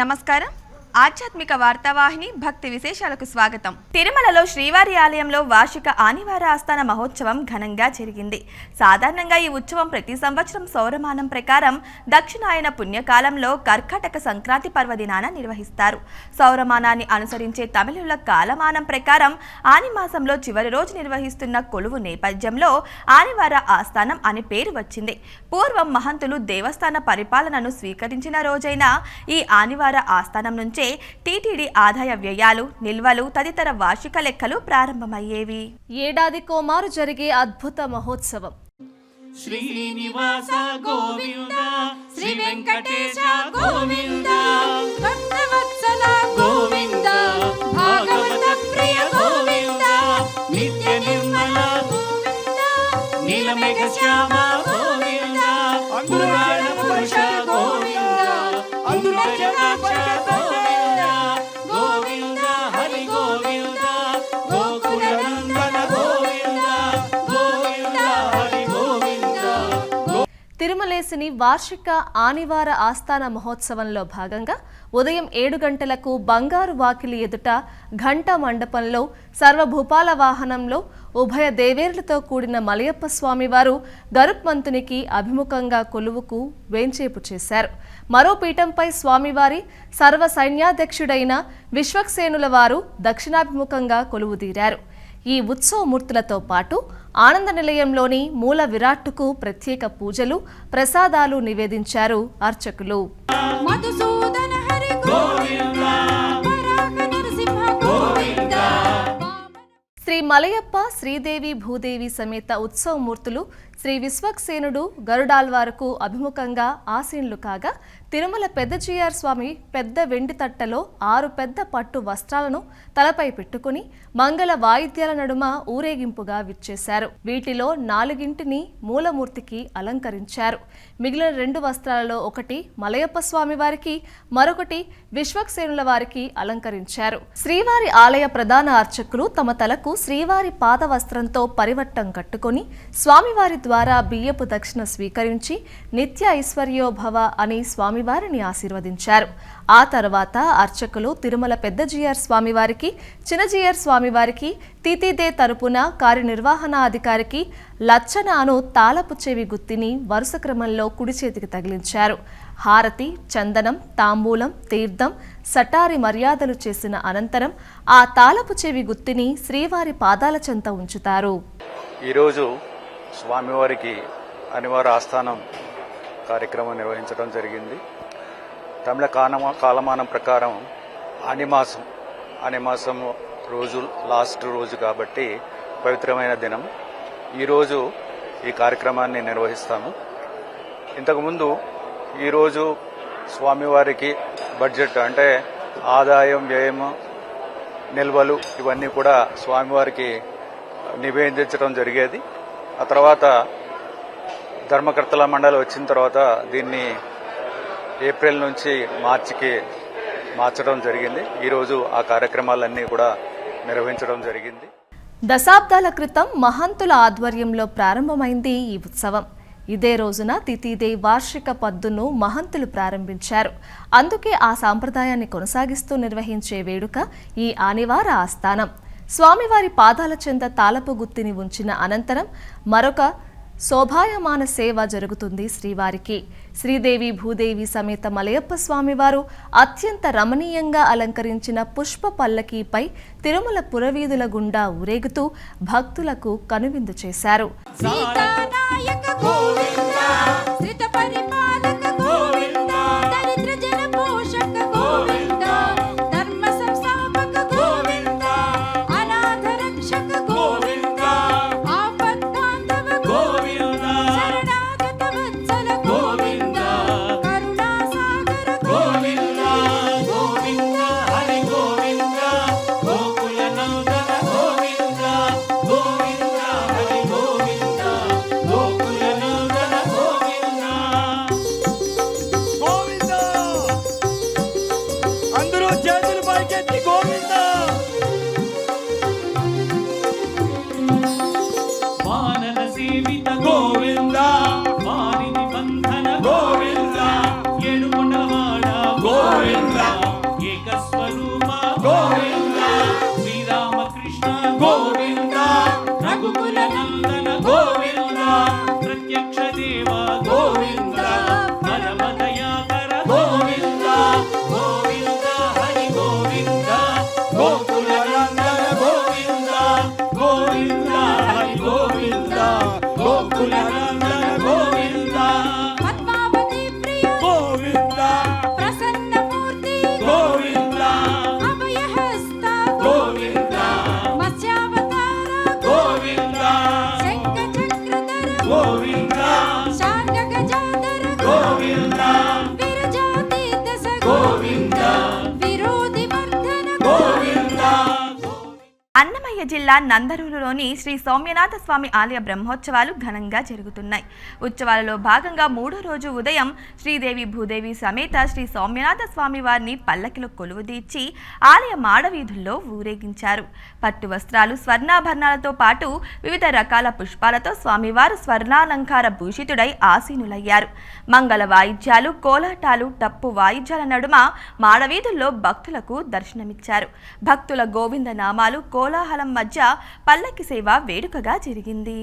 నమస్కారం. ఆధ్యాత్మిక వార్తావాహిని భక్తి విశేషాలకు స్వాగతం. తిరుమలలో శ్రీవారి ఆలయంలో వార్షిక ఆనివార ఆస్థాన మహోత్సవం ఘనంగా జరిగింది. సాధారణంగా ఈ ఉత్సవం ప్రతి సంవత్సరం సౌరమానం ప్రకారం దక్షిణాయన పుణ్యకాలంలో కర్కాటక సంక్రాంతి పర్వదినాన నిర్వహిస్తారు. సౌరమానాన్ని అనుసరించే తమిళుల కాలమానం ప్రకారం ఆని మాసంలో చివరి రోజు నిర్వహిస్తున్న కొలువు నేపథ్యంలో ఆనివార ఆస్థానం అని పేరు వచ్చింది. పూర్వం మహంతులు దేవస్థాన పరిపాలనను స్వీకరించిన రోజైన ఈ ఆనివార ఆస్థానం నుంచే టీటీడీ ఆదాయ వ్యయాలు నిల్వలు తదితర వార్షిక లెక్కలు ప్రారంభమయ్యేవి. ఏడాది కోమారు జరిగే అద్భుత మహోత్సవం. శ్రీనివాస గోవింద శ్రీ వెంకటేశ గోవింద భక్తవత్సల గోవింద భాగవత ప్రియ గోవింద నిత్య నిర్మల నీలమేఘ శ్యామ గోవింద పురాణ పురుష గోవింద. తిరుమలేసిని వార్షిక ఆనివార ఆస్థాన మహోత్సవంలో భాగంగా ఉదయం ఏడు గంటలకు బంగారు వాకిలి ఎదుట ఘంట మండపంలో సర్వభూపాల వాహనంలో ఉభయ దేవేరులతో కూడిన మలయప్ప స్వామివారు గరుత్మంతునికి అభిముఖంగా కొలువుకు వేంచేపు చేశారు. మరో పీఠంపై స్వామివారి సర్వ సైన్యాధ్యక్షుడైన విశ్వక్సేనుల వారు దక్షిణాభిముఖంగా కొలువుదీరారు ఈ ఉత్సవమూర్తులతో పాటు ఆనంద నిలయంలోని మూల విరాట్టుకు ప్రత్యేక పూజలు ప్రసాదాలు నివేదించారు అర్చకులు. శ్రీ మలయప్ప శ్రీదేవి భూదేవి సమేత ఉత్సవమూర్తులు శ్రీ విశ్వక్సేనుడు గరుడాల్వారుకు అభిముఖంగా ఆసీనులు కాగా తిరుమల పెద్ద జీఆర్ స్వామి పెద్ద వెండి తట్టలో ఆరు పెద్ద పట్టు వస్త్రాలను తలపై పెట్టుకుని మంగళ వాయిద్యాల నడుమ ఊరేగింపుగా విచ్చేశారు. వీటిలో నాలుగింటిని మూలమూర్తికి అలంకరించారు. మిగిలిన రెండు వస్త్రాలలో ఒకటి మలయప్ప స్వామి వారికి మరొకటి విశ్వక్సేనుల వారికి అలంకరించారు. శ్రీవారి ఆలయ ప్రధాన అర్చకులు తమ తలకు శ్రీవారి పాద వస్త్రంతో పరివట్టం కట్టుకొని స్వామివారి ద్వారా బియ్యపు దక్షిణ స్వీకరించి నిత్య ఐశ్వర్యోభవ అని స్వామివారిని ఆశీర్వదించారు. ఆ తర్వాత అర్చకులు తిరుమల పెద్ద జిఆర్ స్వామివారికి చిన్నజిఆర్ స్వామివారికి తితిదే తరపున కార్యనిర్వహణాధికారికి లచ్చనాను తాళపు చెవి గుత్తిని వరుస క్రమంలో కుడి చేతికి తగిలించారు. హారతి చందనం తాంబూలం తీర్థం సటారి మర్యాదలు చేసిన అనంతరం ఆ తాళపు చెవి గుత్తిని శ్రీవారి పాదాల చెంత ఉంచుతారు. ఈరోజు స్వామివారికి అనివార్య ఆస్థానం కార్యక్రమం నిర్వహించడం జరిగింది. తమిళ కాలమా కాలమానం ప్రకారం అనిమాసం అనిమాసం రోజు లాస్ట్ రోజు కాబట్టి పవిత్రమైన దినం. ఈరోజు ఈ కార్యక్రమాన్ని నిర్వహిస్తాము. ఇంతకుముందు ఈరోజు స్వామివారికి బడ్జెట్ అంటే ఆదాయం వ్యయం నిల్వలు ఇవన్నీ కూడా స్వామివారికి నివేదించడం జరిగేది. ఆ తర్వాత ధర్మకర్తల మండలి వచ్చిన తర్వాత దీన్ని ఏప్రిల్ నుంచి మార్చికి మార్చడం జరిగింది. ఈరోజు ఆ కార్యక్రమాలన్నీ కూడా నిర్వహించడం జరిగింది. దశాబ్దాల క్రితం మహంతుల ఆధ్వర్యంలో ప్రారంభమైంది ఈ ఉత్సవం. ఇదే రోజున తితిదే వార్షిక పద్దును మహంతులు ప్రారంభించారు. అందుకే ఆ సాంప్రదాయాన్ని కొనసాగిస్తూ నిర్వహించే వేడుక ఈ ఆనివార ఆస్థానం. స్వామివారి పాదాల చెంత తాళపు గుత్తిని ఉంచిన అనంతరం మరొక శోభాయమాన సేవ జరుగుతుంది శ్రీవారికి. శ్రీదేవి భూదేవి సమేత మలయప్ప స్వామివారు అత్యంత రమణీయంగా అలంకరించిన పుష్ప పల్లకీపై తిరుమల పురవీధుల గుండా ఊరేగుతూ భక్తులకు కనువిందు చేశారు. 我们 అన్నమయ్య జిల్లా నందరూరులోని శ్రీ సౌమ్యనాథ స్వామి ఆలయ బ్రహ్మోత్సవాలు ఘనంగా జరుగుతున్నాయి. ఉత్సవాలలో భాగంగా మూడో రోజు ఉదయం శ్రీదేవి భూదేవి సమేత శ్రీ సౌమ్యనాథ స్వామి వారిని పల్లకిలో కొలువుదీర్చి ఆలయ మాడవీధుల్లో ఊరేగించారు. పట్టు వస్త్రాలు స్వర్ణాభరణాలతో పాటు వివిధ రకాల పుష్పాలతో స్వామివారు స్వర్ణాలంకార భూషితుడై ఆసీనులయ్యారు. మంగళ వాయిద్యాలు కోలాటాలు టప్పు వాయిద్యాల నడుమ మాడవీధుల్లో భక్తులకు దర్శనమిచ్చారు. భక్తుల గోవింద నామాలు కో కోలాహలం మధ్య పల్లకి సేవ వేడుకగా జరిగింది.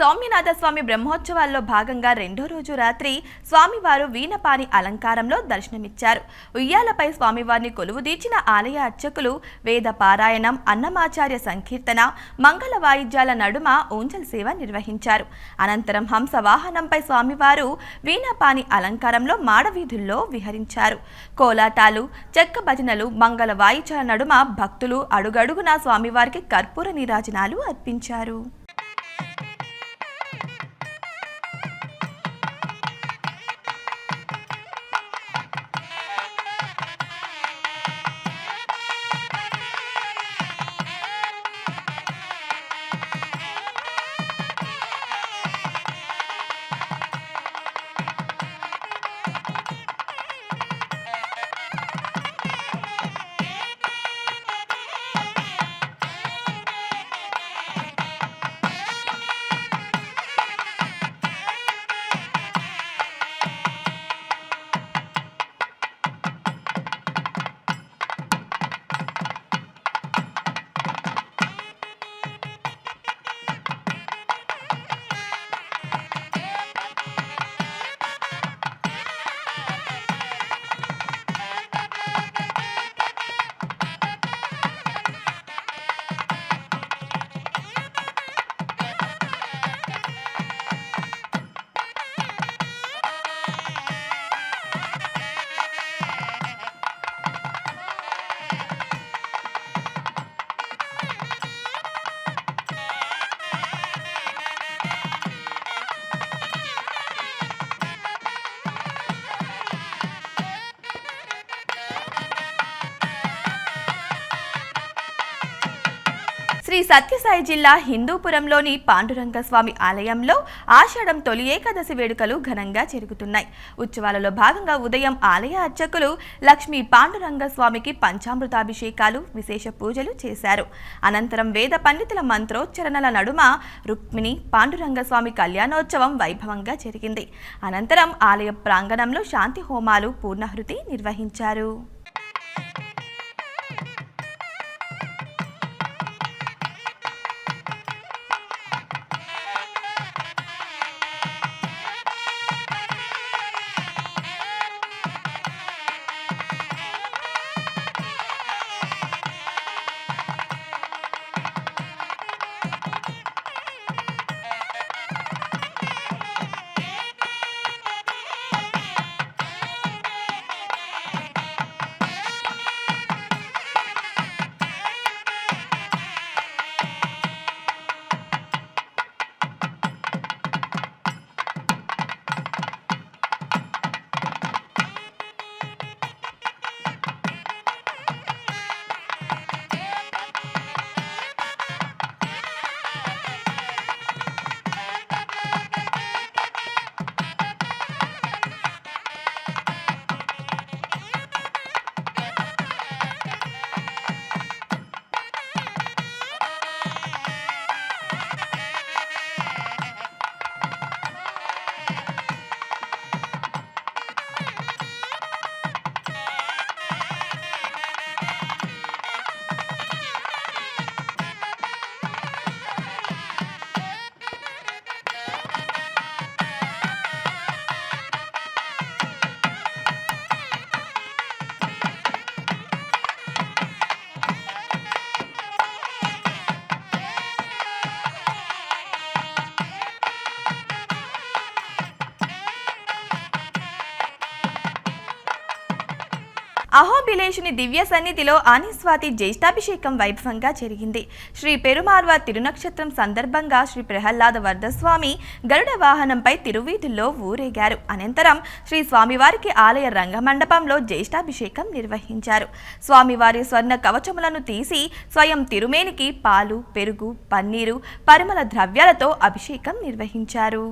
సౌమ్యనాథ స్వామి బ్రహ్మోత్సవాల్లో భాగంగా రెండో రోజు రాత్రి స్వామివారు వీణపాని అలంకారంలో దర్శనమిచ్చారు. ఉయ్యాలపై స్వామివారిని కొలువుదీర్చిన ఆలయ అర్చకులు వేద పారాయణం అన్నమాచార్య సంకీర్తన మంగళ వాయిద్యాల నడుమ ఊంజల్ సేవ నిర్వహించారు. అనంతరం హంస వాహనంపై స్వామివారు వీణపాని అలంకారంలో మాడవీధుల్లో విహరించారు. కోలాటాలు చెక్క భజనలు మంగళ వాయిద్యాల నడుమ భక్తులు అడుగడుగునా స్వామివారికి కర్పూర నీరాజనాలు అర్పించారు. శ్రీ సత్యసాయి జిల్లా హిందూపురంలోని పాండురంగస్వామి ఆలయంలో ఆషాఢం తొలి ఏకాదశి వేడుకలు ఘనంగా జరుగుతున్నాయి. ఉత్సవాలలో భాగంగా ఉదయం ఆలయ అర్చకులు లక్ష్మీ పాండురంగ స్వామికి పంచామృతాభిషేకాలు విశేష పూజలు చేశారు. అనంతరం వేద పండితుల మంత్రోచ్చరణల నడుమ రుక్మిణి పాండురంగ స్వామి కళ్యాణోత్సవం వైభవంగా జరిగింది. అనంతరం ఆలయ ప్రాంగణంలో శాంతి హోమాలు పూర్ణహృతి నిర్వహించారు. అహోబిలేషుని దివ్య సన్నిధిలో ఆనిస్వాతి జ్యేష్ఠాభిషేకం వైభవంగా జరిగింది. శ్రీ పెరుమార్వ తిరునక్షత్రం సందర్భంగా శ్రీ ప్రహ్లాద వరదస్వామి గరుడ వాహనంపై తిరువీధుల్లో ఊరేగారు. అనంతరం శ్రీ స్వామివారికి ఆలయ రంగమండపంలో జ్యేష్ఠాభిషేకం నిర్వహించారు. స్వామివారి స్వర్ణ కవచములను తీసి స్వయం తిరుమేనికి పాలు పెరుగు పన్నీరు పరిమళ ద్రవ్యాలతో అభిషేకం నిర్వహించారు.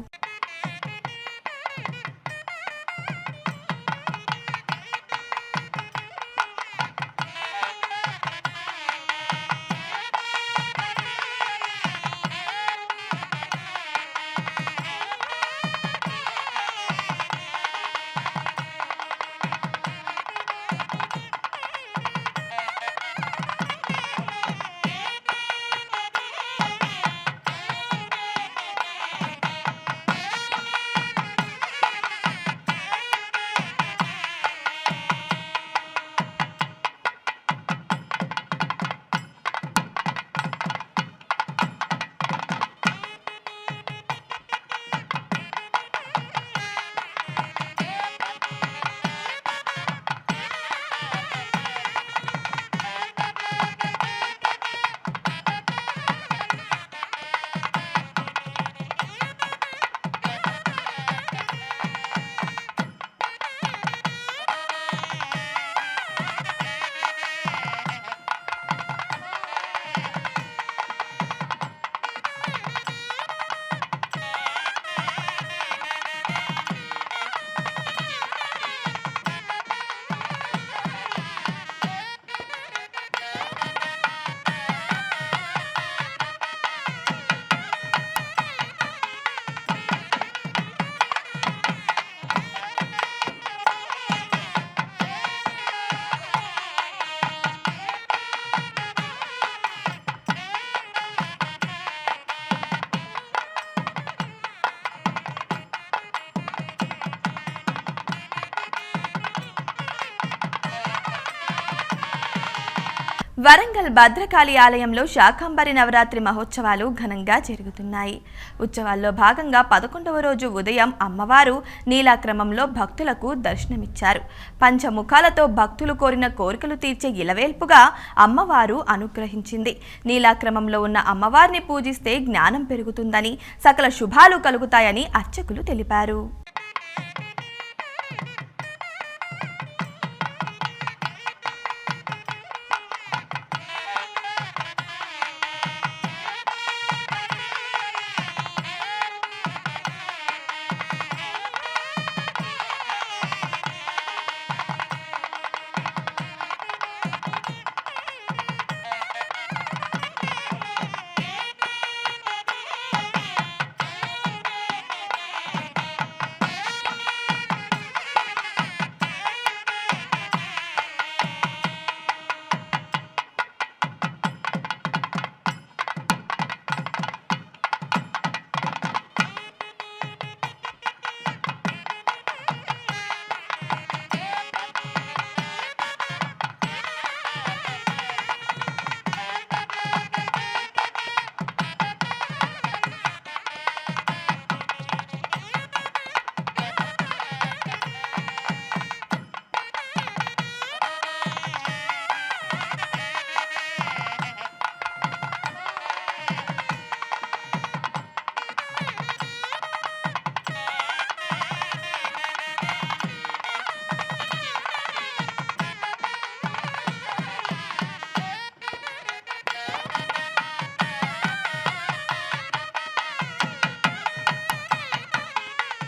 వరంగల్ భద్రకాళి ఆలయంలో శాకంబరి నవరాత్రి మహోత్సవాలు ఘనంగా జరుగుతున్నాయి. ఉత్సవాల్లో భాగంగా పదకొండవ రోజు ఉదయం అమ్మవారు నీలాక్రమంలో భక్తులకు దర్శనమిచ్చారు. పంచముఖాలతో భక్తులు కోరిన కోరికలు తీర్చే ఇలవేల్పుగా అమ్మవారు అనుగ్రహించింది. నీలాక్రమంలో ఉన్న అమ్మవారిని పూజిస్తే జ్ఞానం పెరుగుతుందని సకల శుభాలు కలుగుతాయని అర్చకులు తెలిపారు.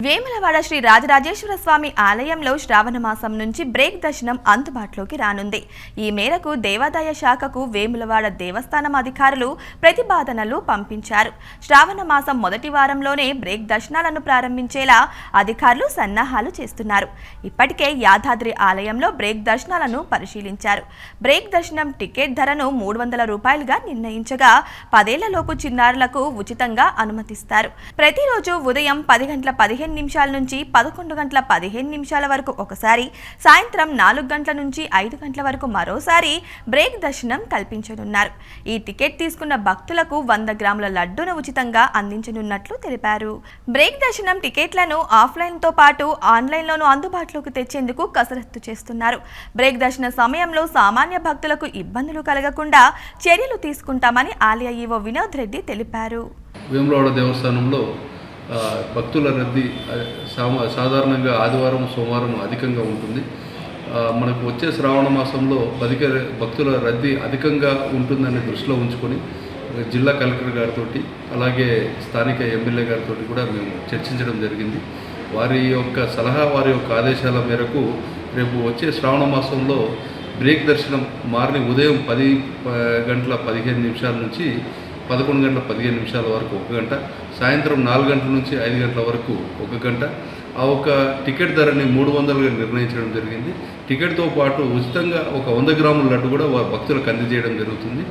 వేములవాడ శ్రీ రాజరాజేశ్వర స్వామి ఆలయంలో శ్రావణ మాసం నుంచి బ్రేక్ దర్శనం అందుబాటులోకి రానుంది. ఈ మేరకు దేవాదాయ శాఖకు వేములవాడ దేవస్థానం అధికారులు ప్రతిపాదనలు పంపించారు. శ్రావణ మాసం మొదటి వారంలోనే బ్రేక్ దర్శనాలను ప్రారంభించేలా అధికారులు సన్నాహాలు చేస్తున్నారు. ఇప్పటికే యాదాద్రి ఆలయంలో బ్రేక్ దర్శనాలను పరిశీలించారు. బ్రేక్ దర్శనం టికెట్ ధరను మూడు వందల రూపాయలుగా నిర్ణయించగా పదేళ్ళలోపు చిన్నారులకు ఉచితంగా అనుమతిస్తారు. ప్రతిరోజు ఉదయం పది గంటల పదిహేను పదిహేను నిమిషాల నుంచి పదకొండు గంటల పదిహేను నిమిషాల వరకు ఒకసారి సాయంత్రం నాలుగు గంటల నుంచి ఐదు గంటల వరకు మరోసారి బ్రేక్ దర్శనం కల్పించనున్నారు. ఈ టికెట్ తీసుకున్న భక్తులకు వంద గ్రాముల లడ్డూను ఉచితంగా అందించనున్నట్లు తెలిపారు. బ్రేక్ దర్శనం టికెట్లను ఆఫ్లైన్తో పాటు ఆన్లైన్లోనూ అందుబాటులోకి తెచ్చేందుకు కసరత్తు చేస్తున్నారు. బ్రేక్ దర్శన సమయంలో సామాన్య భక్తులకు ఇబ్బందులు కలగకుండా చర్యలు తీసుకుంటామని ఆలయ ఈవో వినోద్ రెడ్డి తెలిపారు. వేములవాడ దేవస్థానంలో భక్తుల రద్దీ సామ సాధారణంగా ఆదివారం సోమవారం అధికంగా ఉంటుంది. మనకు వచ్చే శ్రావణ మాసంలో అధిక భక్తుల రద్దీ అధికంగా ఉంటుందని దృష్టిలో ఉంచుకొని జిల్లా కలెక్టర్ గారితో అలాగే స్థానిక ఎమ్మెల్యే గారితో కూడా మేము చర్చించడం జరిగింది. వారి యొక్క సలహా వారి యొక్క ఆదేశాల మేరకు రేపు వచ్చే శ్రావణ మాసంలో బ్రేక్ దర్శనం మార్నింగ్ ఉదయం పది గంటల పదిహేను నిమిషాల నుంచి పదకొండు గంటల పదిహేను నిమిషాల వరకు ఒక గంట సాయంత్రం నాలుగు గంటల నుంచి ఐదు గంటల వరకు ఒక గంట. ఆ ఒక టికెట్ ధరని మూడు వందలుగా నిర్ణయించడం జరిగింది. టికెట్తో పాటు ఉచితంగా ఒక వంద గ్రాముల లడ్డు కూడా వారి భక్తులకు అందజేయడం జరుగుతుంది.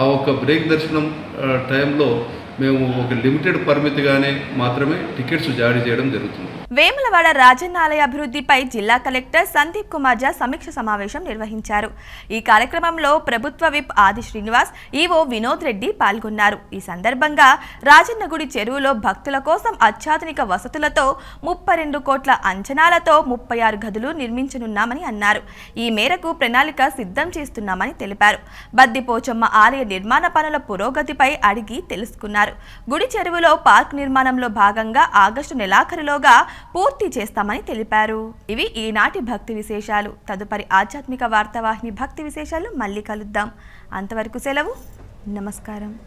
ఆ ఒక బ్రేక్ దర్శనం టైంలో మేము ఒక లిమిటెడ్ పరిమితిగానే మాత్రమే టికెట్స్ జారీ చేయడం జరుగుతుంది. వేములవాడ రాజన్న ఆలయ అభివృద్ధిపై జిల్లా కలెక్టర్ సందీప్ కుమార్ జా సమీక్ష సమావేశం నిర్వహించారు. ఈ కార్యక్రమంలో ప్రభుత్వ విప్ ఆది శ్రీనివాస్ ఈవో వినోద్ రెడ్డి పాల్గొన్నారు. ఈ సందర్భంగా రాజన్న గుడి చెరువులో భక్తుల కోసం అత్యాధునిక వసతులతో ముప్పై రెండు కోట్ల అంచనాలతో ముప్పై ఆరు గదులు నిర్మించనున్నామని అన్నారు. ఈ మేరకు ప్రణాళిక సిద్ధం చేస్తున్నామని తెలిపారు. బద్దిపోచమ్మ ఆలయ నిర్మాణ పనుల పురోగతిపై అడిగి తెలుసుకున్నారు. గుడి చెరువులో పార్క్ నిర్మాణంలో భాగంగా ఆగస్టు నెలాఖరులోగా పూర్తి చేస్తామని తెలిపారు. ఇవి ఈనాటి భక్తి విశేషాలు. తదుపరి ఆధ్యాత్మిక వార్తావాహిని భక్తి విశేషాలు మళ్ళీ కలుద్దాం. అంతవరకు సెలవు. నమస్కారం.